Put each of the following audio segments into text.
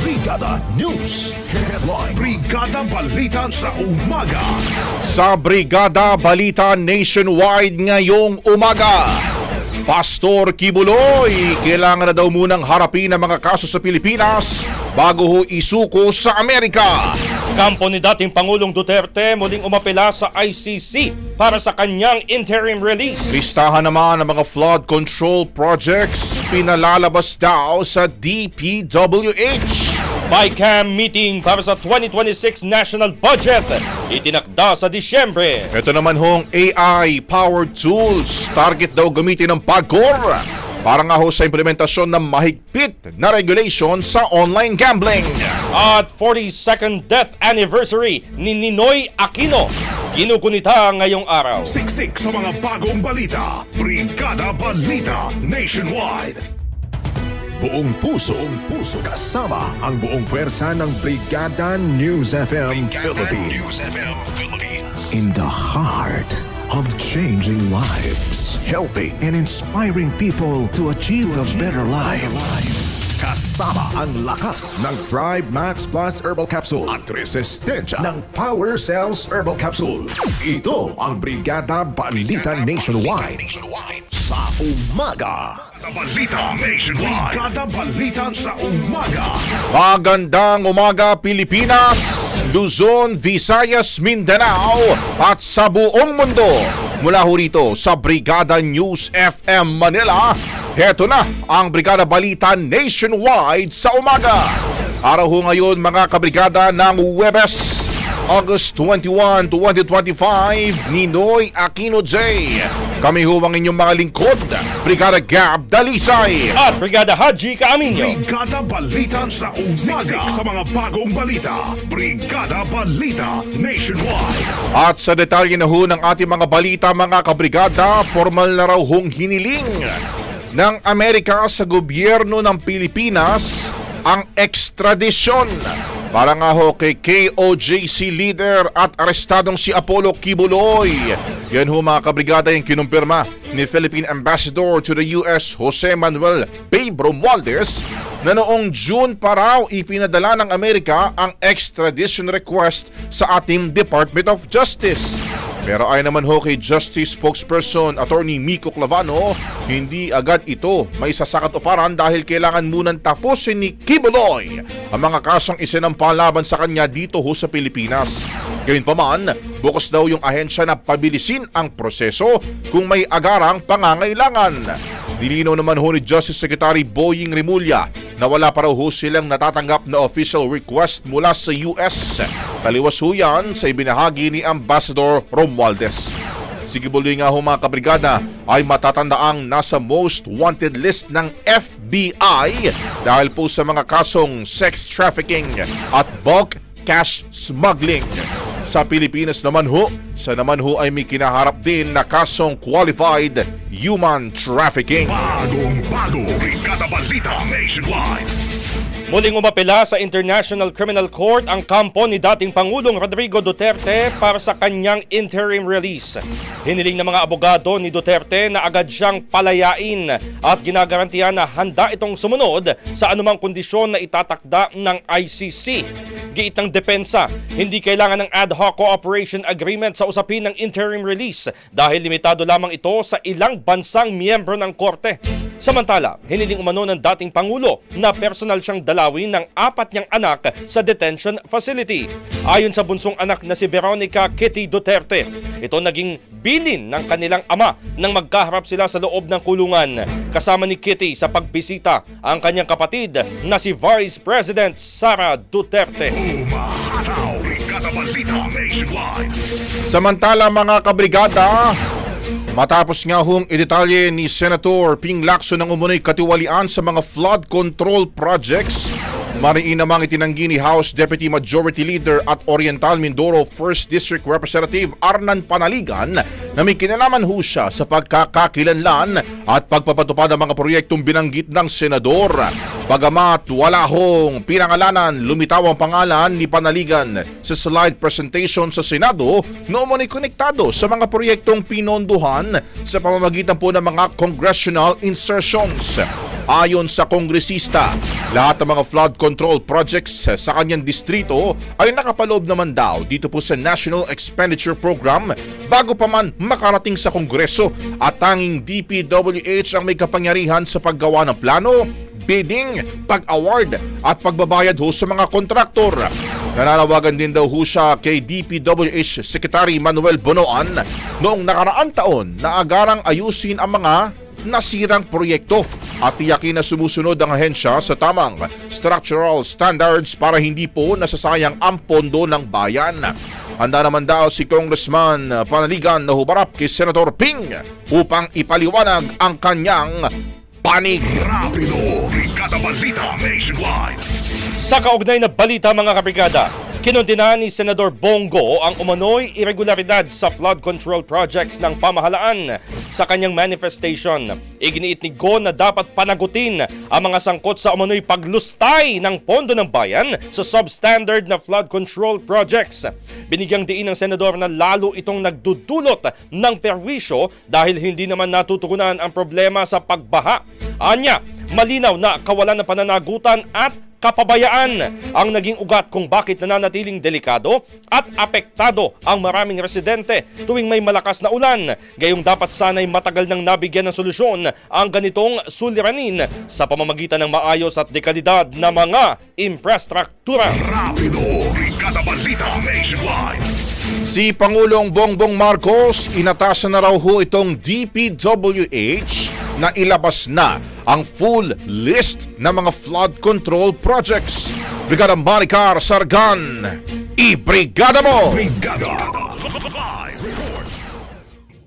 Brigada News Headlines. Brigada Balita sa umaga. Sa Brigada Balita Nationwide ngayong umaga. Pastor Kibuloy, kailangan na daw munang harapin ang mga kaso sa Pilipinas bago ho isuko sa Amerika. Kampo ni dating Pangulong Duterte muling umapela sa ICC para sa kanyang interim release. Listahan naman ang mga flood control projects pinalalabas daw sa DPWH. BICAM meeting para sa 2026 national budget itinakda sa Disyembre. Ito naman hong AI-powered tools. Target daw gamitin ng PAGCOR para nga ho sa implementasyon ng mahigpit na regulation sa online gambling. At 42nd death anniversary ni Ninoy Aquino ginugunita ngayong araw. Siksik sa mga bagong balita. Brigada Balita Nationwide. Buong puso, buong puso, kasama ang buong pwersa ng Brigada News FM Philippines. In the heart of changing lives, helping and inspiring people to achieve a better life. Kasama ang lakas ng Drive Max Plus Herbal Capsule at resistensya ng Power Cells Herbal Capsule. Ito ang Brigada Balita Nationwide. Sa umaga. Balita Nationwide. Brigada Balita sa umaga. Magandang umaga Pilipinas, Luzon, Visayas, Mindanao at sa buong mundo. Mula ho rito sa Brigada News FM Manila, heto na ang Brigada Balita Nationwide sa umaga. Araw ho ngayon mga kabrigada ng Webes, August 21, 2025, Ninoy Aquino J. Kami ho ang inyong mga lingkod, Brigada Gab Dalisay. At Brigada Haji Kaaminyo. Brigada Balita sa umaga. Sa mga bagong balita. Brigada Balita Nationwide. At sa detalye na ho ng ating mga balita mga kabrigada, formal na raw hong hiniling ng Amerika sa gobyerno ng Pilipinas ang ekstradisyon para nga ho kay KOJC leader at arestadong si Apollo Kibuloy. Yan ho mga kabrigada yung kinumpirma ni Philippine Ambassador to the US Jose Manuel Babe Romualdez na noong June pa raw ipinadala ng Amerika ang extradition request sa ating Department of Justice. Pero ay naman ho kay Justice Spokesperson Attorney Miko Clavano, hindi agad ito may sasakat uparan dahil kailangan munang tapusin ni Kibuloy ang mga kasong isinampa laban sa kanya dito ho sa Pilipinas. Gayunpaman, bukas daw yung ahensya na pabilisin ang proseso kung may agarang pangangailangan. Nilinaw naman ho ni Justice Secretary Boying Rimulya na wala pa raw ho silang natatanggap na official request mula sa US. Taliwas ho yan sa ibinahagi ni Ambassador Romualdez. Si Kibuloy nga ho mga kabrigada ay matatandaang nasa most wanted list ng FBI dahil po sa mga kasong sex trafficking at bulk cash smuggling. Sa Pilipinas naman ho, sa naman ho ay may kinaharap din na kasong qualified human trafficking. Bagong bago, Brigada Balita Nationwide. Muling umapela sa International Criminal Court ang kampo ni dating Pangulong Rodrigo Duterte para sa kanyang interim release. Hiniling ng mga abogado ni Duterte na agad siyang palayain at ginagarantiya na handa itong sumunod sa anumang kondisyon na itatakda ng ICC. Giit ng depensa, hindi kailangan ng ad hoc cooperation agreement sa usapin ng interim release dahil limitado lamang ito sa ilang bansang miyembro ng korte. Samantala, hiniling umano ng dating Pangulo na personal siyang dalawin ng apat niyang anak sa detention facility. Ayon sa bunsong anak na si Veronica Kitty Duterte, ito naging bilin ng kanilang ama nang magkaharap sila sa loob ng kulungan. Kasama ni Kitty sa pagbisita ang kanyang kapatid na si Vice President Sara Duterte. Umahataw. Samantala mga kabrigada, matapos nga hong idetalye ni Senator Ping Lacson ng umunoy katiwalian sa mga flood control projects, mariin namang itinanggi ni House Deputy Majority Leader at Oriental Mindoro 1st District Representative Arnan Panaligan na may kinalaman ho siya sa pagkakakilanlan at pagpapatupad ng mga proyektong binanggit ng Senador. Bagamat wala hong pinangalanan, lumitaw ang pangalan ni Panaligan sa slide presentation sa Senado na umunoy konektado sa mga proyektong pinonduhan sa pamamagitan po ng mga congressional insertions. Ayon sa kongresista, lahat ng mga flood control projects sa kanyang distrito ay nakapaloob naman daw dito po sa National Expenditure Program bago pa man makarating sa kongreso at tanging DPWH ang may kapangyarihan sa paggawa ng plano, bidding, pag-award at pagbabayad ho sa mga kontraktor. Nananawagan din daw ho siya kay DPWH Secretary Manuel Bonoan noong nakaraan taon na agarang ayusin ang mga nasirang proyekto at tiyakin na sumusunod ang ahensya sa tamang structural standards para hindi po nasasayang ang pondo ng bayan. Handa naman daw si Congressman Panaligan na humarap kay Senator Ping upang ipaliwanag ang kanyang panig. Rapido, Brigada Balita Nationwide. Sa kaugnay na balita mga kabrigada, kinundina ni Senador Bongo ang umano'y irregularidad sa flood control projects ng pamahalaan sa kanyang manifestation. Iginiit ni Go na dapat panagutin ang mga sangkot sa umano'y paglustay ng pondo ng bayan sa substandard na flood control projects. Binigyang diin ng senador na lalo itong nagdudulot ng perwisyo dahil hindi naman natutugunan ang problema sa pagbaha. Anya, malinaw na kawalan ng pananagutan at kapabayaan ang naging ugat kung bakit nananatiling delikado at apektado ang maraming residente tuwing may malakas na ulan. Gayong dapat sana'y matagal nang nabigyan ng solusyon ang ganitong suliranin sa pamamagitan ng maayos at dekalidad na mga infrastruktura. Rapido, Brigada Balita Nationwide. Si Pangulong Bongbong Marcos, inatasan na raw ho itong DPWH na ilabas na ang full list ng mga flood control projects. Brigada Maricar Sargan, i-brigada mo! Brigada.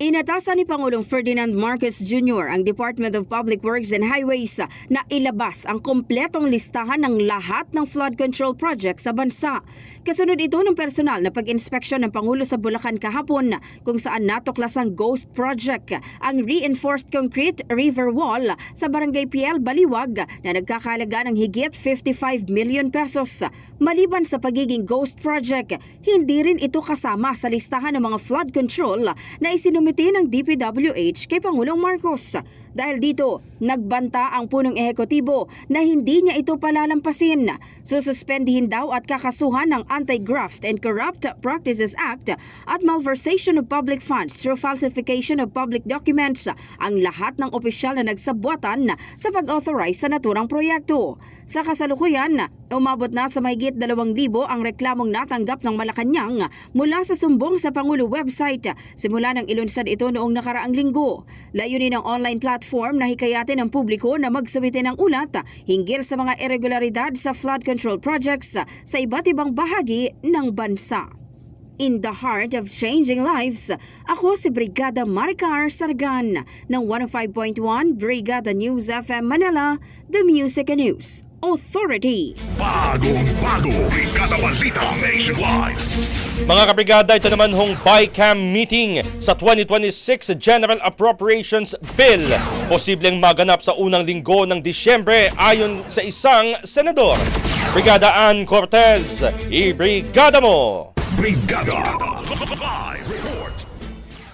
Inatasan ni Pangulong Ferdinand Marcos Jr. ang Department of Public Works and Highways na ilabas ang kompletong listahan ng lahat ng flood control projects sa bansa. Kasunod ito ng personal na pag-inspeksyon ng Pangulo sa Bulacan kahapon kung saan natuklas ang Ghost Project, ang reinforced concrete river wall sa Barangay PL Baliwag na nagkakalaga ng higit 55 million pesos. Maliban sa pagiging Ghost Project, hindi rin ito kasama sa listahan ng mga flood control na isinumite pasasagutin ng DPWH kay Pangulong Marcos. Dahil dito, nagbanta ang punong ehekutibo na hindi niya ito palalampasin. Sususpendihin daw at kakasuhan ng Anti-Graft and Corrupt Practices Act at Malversation of Public Funds through Falsification of Public Documents ang lahat ng opisyal na nagsabuatan sa pag-authorize sa naturang proyekto. Sa kasalukuyan, umabot na sa mahigit 2,000 ang reklamong natanggap ng Malacanang mula sa sumbong sa Pangulo website simula ng ilunsad ito noong nakaraang linggo. Layunin ng online platform na hikayatin ng publiko na magsumite ng ulat hinggil sa mga irregularidad sa flood control projects sa iba't ibang bahagi ng bansa. In the heart of changing lives, ako si Brigada Maricar Sargan ng 105.1 Brigada News FM Manila, The Music and News Authority. Bagong bago, Brigada Balita Nationwide. Mga kabrigada, ito naman hong BICAM meeting sa 2026 General Appropriations Bill. Posibleng maganap sa unang linggo ng Disyembre ayon sa isang senador. Brigada Ann Cortez, i-brigada mo! Brigada Live.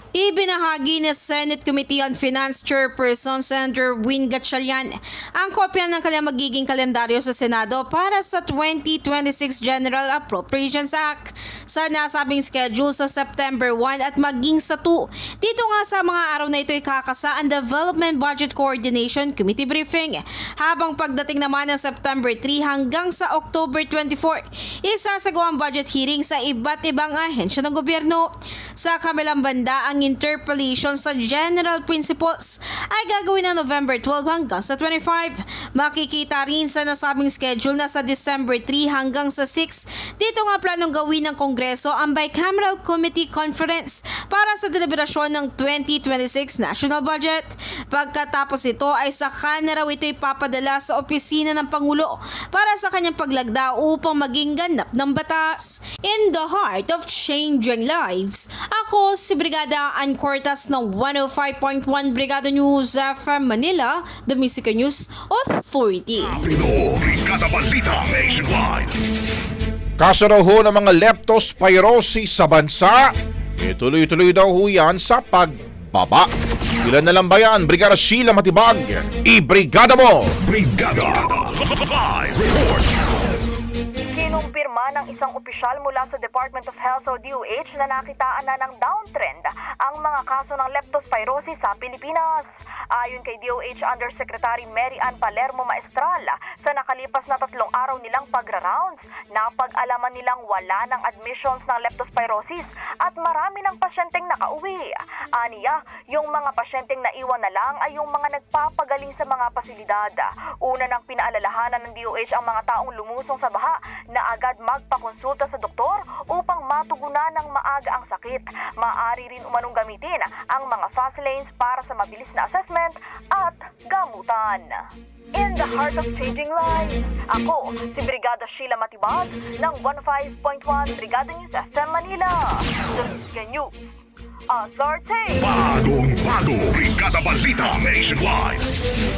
Ibinahagi ni Senate Committee on Finance Chairperson Senator Win Gatchalian ang kopya ng kanyang magiging kalendaryo sa Senado para sa 2026 General Appropriations Act sa nasabing schedule sa September 1 at maging sa 2. Dito nga sa mga araw na ito ikakasa ang Development Budget Coordination Committee briefing habang pagdating naman ng September 3 hanggang sa October 24 isasagawa ang budget hearing sa iba't ibang ahensya ng gobyerno. Sa kabilang banda, ang interpellation sa general principles ay gagawin ng November 12 hanggang sa 25. Makikita rin sa nasabing schedule na sa December 3 hanggang sa 6. Dito nga planong gawin ng Kongreso ang Bicameral Committee Conference para sa deliberasyon ng 2026 national budget. Pagkatapos ito ay saka na raw ito ipapadala sa opisina ng Pangulo para sa kanyang paglagda upang maging ganap ng batas. In the heart of changing lives, ako si Brigada Ann Cortas ng 105.1 Brigada News FM Manila, the Music News Authority. Pino, Brigada Balita Nationwide. Kaso raw ho ng mga leptospirosis sa bansa, eh, tuloy-tuloy daw ho yan sa pagbaba. Ilan na lang ba yan? Brigada Sheila Matibag, i-brigada mo! Brigada Live Report. Ng isang opisyal mula sa Department of Health o DOH na nakitaan na ng downtrend ang mga kaso ng leptospirosis sa Pilipinas. Ayon kay DOH Undersecretary Mary Ann Palermo Maestral, sa nakalipas na tatlong araw nilang pagra-rounds, napag-alaman nilang wala ng admissions ng leptospirosis at marami ng pasyenteng nakauwi. Aniya, yung mga pasyenteng naiwan na lang ay yung mga nagpapagaling sa mga pasilidad. Una nang pinaalalahanan ng DOH ang mga taong lumusong sa baha na agad magpakonsulta sa doktor upang matugunan ng maaga ang sakit. Maari rin umanong gamitin ang mga fast lanes para sa mabilis na assessment at gamutan. In the heart of changing lives, ako si Brigada Sheila Matibag ng 15.1 Brigada News FM Manila. The News Authority. Bagong bago, Brigada Balita Nationwide.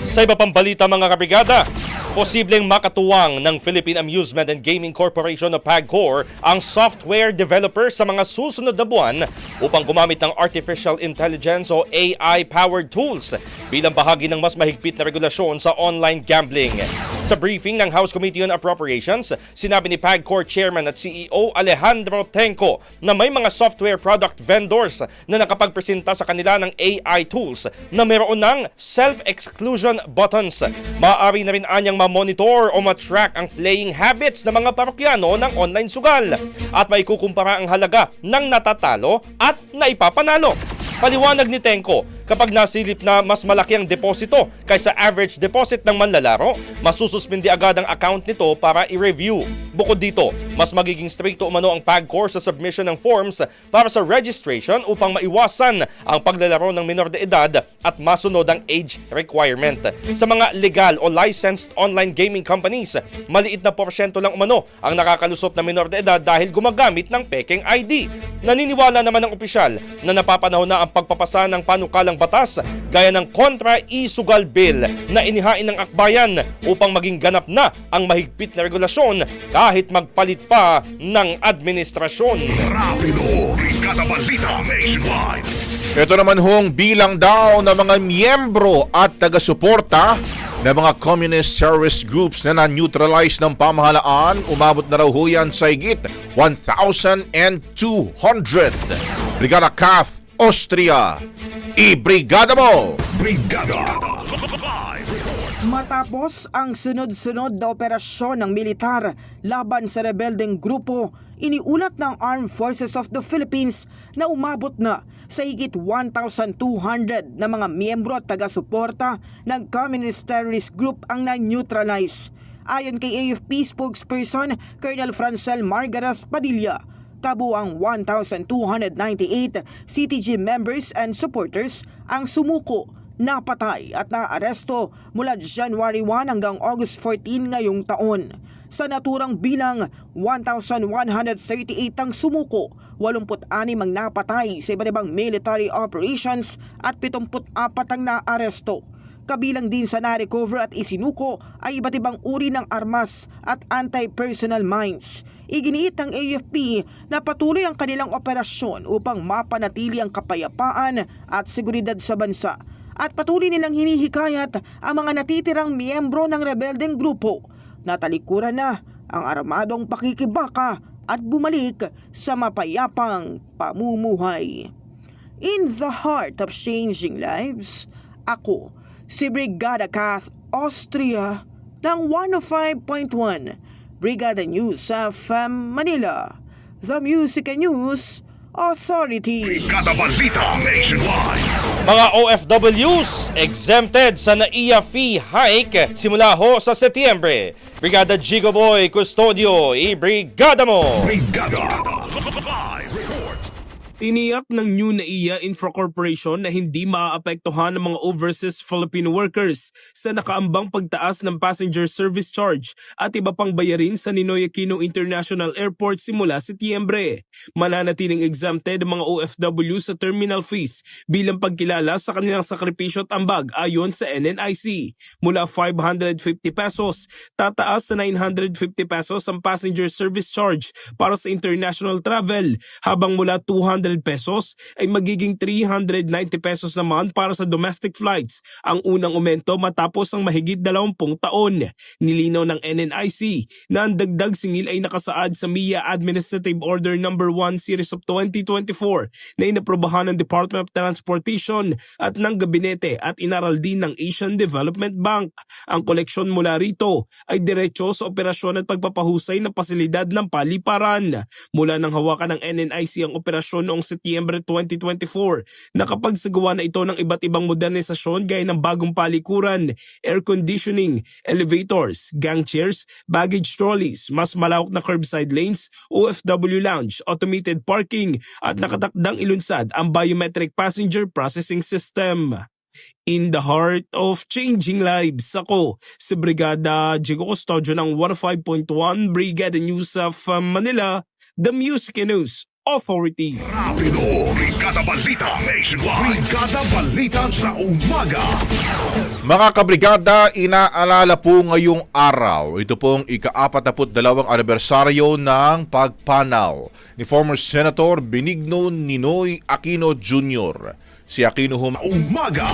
Sa iba pang balita mga kabrigada, posibleng makatuwang ng Philippine Amusement and Gaming Corporation o PAGCOR ang software developer sa mga susunod na buwan upang gumamit ng Artificial Intelligence o AI-powered tools bilang bahagi ng mas mahigpit na regulasyon sa online gambling. Sa briefing ng House Committee on Appropriations, sinabi ni PAGCOR Chairman at CEO Alejandro Tenco na may mga software product vendors na nakapagpresenta sa kanila ng AI tools na mayroon ng self-exclusion buttons. Maaari na rin anyang ma-monitor o ma-track ang playing habits ng mga parokyano ng online sugal at may kukumpara ang halaga ng natatalo at naipapanalo. Paliwanag ni Tenko, kapag nasilip na mas malaki ang deposito kaysa average deposit ng manlalaro, masususpindi agad ang account nito para i-review. Bukod dito, mas magiging stricto umano ang PAGCOR sa submission ng forms para sa registration upang maiwasan ang paglalaro ng minor de edad at masunod ang age requirement. Sa mga legal o licensed online gaming companies, maliit na porsyento lang umano ang nakakalusot na minor de edad dahil gumagamit ng peking ID. Naniniwala naman ng opisyal na napapanahon na ang pagpapasa ng panukalang batas gaya ng kontra isugal bill na inihain ng akbayan upang maging ganap na ang mahigpit na regulasyon kahit magpalit pa ng administrasyon. Rapido! Brigada Balita Nationwide! Ito naman hong bilang daw ng mga miyembro at taga-suporta ng mga communist terrorist groups na na-neutralize ng pamahalaan, umabot na raw ho yan sa higit 1,200. Brigada Kath, Austria. I-brigada mo! Brigada! Matapos ang sunod-sunod na operasyon ng militar laban sa rebeldeng grupo, iniulat ng Armed Forces of the Philippines na umabot na sa higit 1,200 na mga miyembro at taga-suporta ng Communist Terrorist Group ang na-neutralize. Ayon kay AFP spokesperson Colonel Francel Margaret Padilla, kabuang 1,298 CTG members and supporters ang sumuko, napatay at naaresto mula January 1 hanggang August 14 ngayong taon. Sa naturang bilang, 1,138 ang sumuko, 86 ang napatay sa iba't ibang military operations at 74 ang naaresto. Kabilang din sa na-recover at isinuko ay iba't ibang uri ng armas at anti-personnel mines. Iginiit ng AFP na patuloy ang kanilang operasyon upang mapanatili ang kapayapaan at seguridad sa bansa. At patuloy nilang hinihikayat ang mga natitirang miyembro ng rebeldeng grupo na talikuran na ang armadong pakikibaka at bumalik sa mapayapang pamumuhay. In the heart of changing lives, ako si Brigada Kath Austria ng 105.1 Brigada News sa FM Manila, The Music and News Authority. Brigada Balita Nationwide! Mga OFWs exempted sa NAIA fee hike simula ho sa Setyembre. Brigada Jigo Boy Custodio, i-brigada mo! Brigada! Tiniyak ng New NAIA Infra Corporation na hindi maaapektuhan ng mga overseas Filipino workers sa nakaambang pagtaas ng passenger service charge at iba pang bayarin sa Ninoy Aquino International Airport simula Setyembre. Mananatiling exempted ang mga OFW sa terminal fees bilang pagkilala sa kanilang sakripisyo at ambag ayon sa NNIC. Mula 550 pesos, tataas sa 950 pesos ang passenger service charge para sa international travel habang mula 200 pesos ay magiging 390 pesos naman para sa domestic flights, ang unang umento matapos ang mahigit 20 taon. Nilinaw ng NNIC na ang dagdag singil ay nakasaad sa MIA Administrative Order No. 1 Series of 2024 na inaprobahan ng Department of Transportation at ng Gabinete at inaral din ng Asian Development Bank. Ang koleksyon mula rito ay diretso sa operasyon at pagpapahusay ng pasilidad ng paliparan. Mula ng hawakan ng NNIC ang operasyon noong Setyembre 2024, nakapagsagawa na ito ng iba't ibang modernisasyon gaya ng bagong palikuran, air conditioning, elevators, gang chairs, baggage trolleys, mas malawak na curbside lanes, OFW lounge, automated parking at nakatakdang ilunsad ang biometric passenger processing system. In the heart of changing lives, ako si Brigada Jigo Custodio ng 105.1 Brigada News of uh, Manila, The Music News Authority. Rapido! Brigada Balita Nationwide! Brigada Balita sa umaga! Mga kabrigada, inaalala po ngayong araw. Ito pong ika-42 anibersaryo ng pagpanaw ni former Senator Benigno Ninoy Aquino Jr. Si Aquino hum Umaga!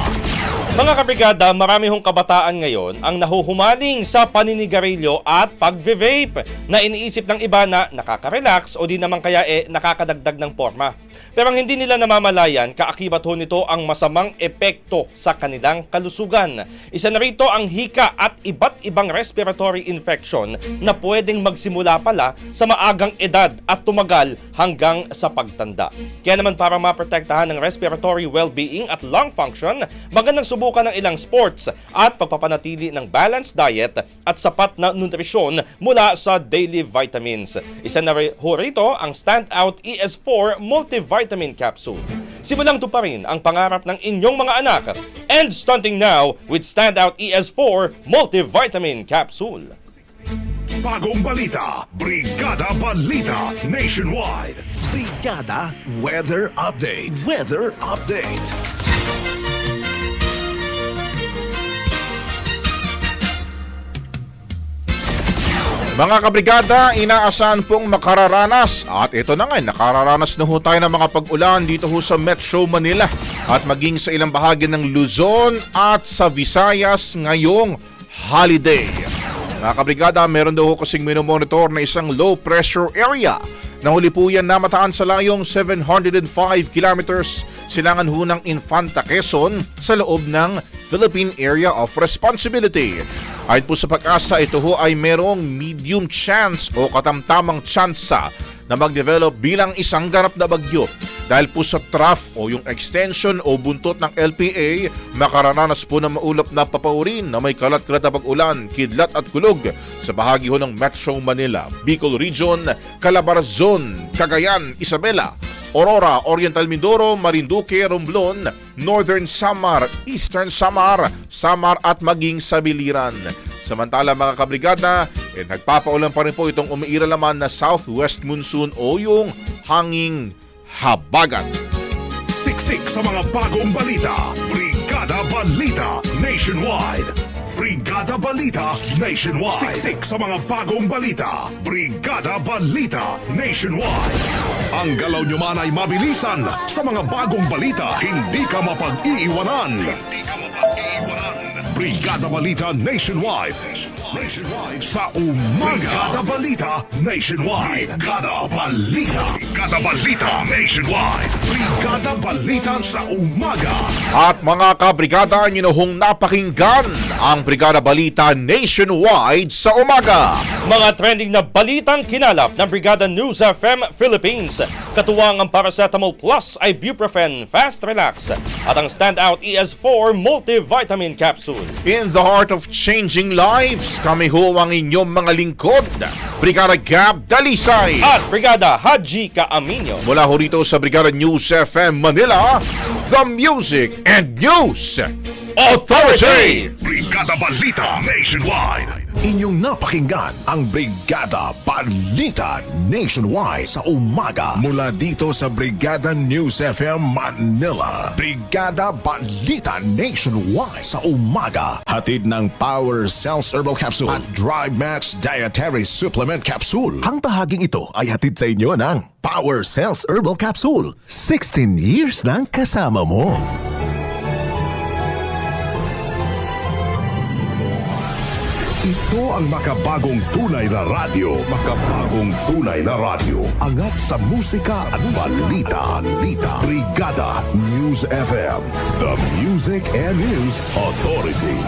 Mga kabrigada, marami hong kabataan ngayon ang nahuhumaling sa paninigarilyo at pagve-vape na iniisip ng iba na nakaka-relax o di naman kaya eh nakakadagdag ng forma. Pero ang hindi nila namamalayan, kaakibat ho nito ang masamang epekto sa kanilang kalusugan. Isa na rito ang hika at iba't ibang respiratory infection na pwedeng magsimula pala sa maagang edad at tumagal hanggang sa pagtanda. Kaya naman para maprotektahan ng respiratory well-being at lung function, magandang subukan ng ilang sports at pagpapanatili ng balanced diet at sapat na nutrisyon mula sa daily vitamins. Isa na ho rito ang Standout ES4 Multivitamin Capsule. Simulang to pa rin ang pangarap ng inyong mga anak. End stunting now with Standout ES4 Multivitamin Capsule. Bagong balita! Brigada Balita Nationwide! Brigada Weather Update. Weather Update. Mga kabrigada, inaasahan pong makararanas at ito na nga, nakararanas na ho tayo ng mga pag-ulan dito ho sa Metro Manila at maging sa ilang bahagi ng Luzon at sa Visayas ngayong holiday. Mga kabrigada, meron daw kasing minomonitor na isang low pressure area Nahuli po yan namataan sa layong 705 kilometers silangan ho ng Infanta Quezon sa loob ng Philippine Area of Responsibility. Ayon po sa pag-asa, ito ho ay merong medium chance o katamtamang tsansa na mag-develop bilang isang ganap na bagyo. Dahil po sa trough o yung extension o buntot ng LPA, makararanas po ng maulap na papaurin na may kalat-kalat na pag-ulan, kidlat at kulog sa bahagi ho ng Metro Manila, Bicol Region, Calabarzon, Cagayan, Isabela, Aurora, Oriental Mindoro, Marinduque, Romblon, Northern Samar, Eastern Samar, Samar at maging sa Biliran. Samantala mga kabrigada, eh, nagpapaulan pa rin po itong umiira naman na southwest monsoon o yung hanging habagat. Siksik sa mga bagong balita. Brigada Balita Nationwide. Brigada Balita Nationwide. Siksik sa mga bagong balita. Brigada Balita Nationwide. Ang galaw nyo man ay mabilisan sa mga bagong balita. Hindi ka mapag-iiwanan. Hindi ka mapag-iiwanan. Brigada Balita Nationwide. Nationwide sa umaga. Brigada Balita Nationwide. Brigada Balita. Brigada Balita Nationwide. Brigada Balita sa umaga. At mga kabrigada, nyo na hong napakinggan ang Brigada Balita Nationwide sa umaga. Mga trending na balitang kinalap ng Brigada News FM Philippines. Katuwang ang Paracetamol Plus Ibuprofen Fast Relax at ang Standout ES4 Multivitamin Capsule. In the heart of changing lives, kami ho ang inyong mga lingkod. Brigada Gab Dalisay. At Brigada Haji Kaaminyo. Mula ho rito sa Brigada News FM Manila, The Music and News Authority! Brigada Balita Nationwide. Inyong napakinggan ang Brigada Balita Nationwide sa umaga mula dito sa Brigada News FM Manila. Brigada Balita Nationwide sa umaga. Hatid ng Power Cells Herbal Capsule at Drive Max Dietary Supplement Capsule. Ang bahaging ito ay hatid sa inyo ng Power Cells Herbal Capsule. 16 years nang kasama mo. Ito ang makabagong tunay na radyo. Makabagong tunay na radyo. Angat sa musika at balita. balita. Brigada News FM. The Music and News Authority.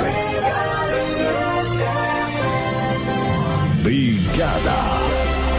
Brigada.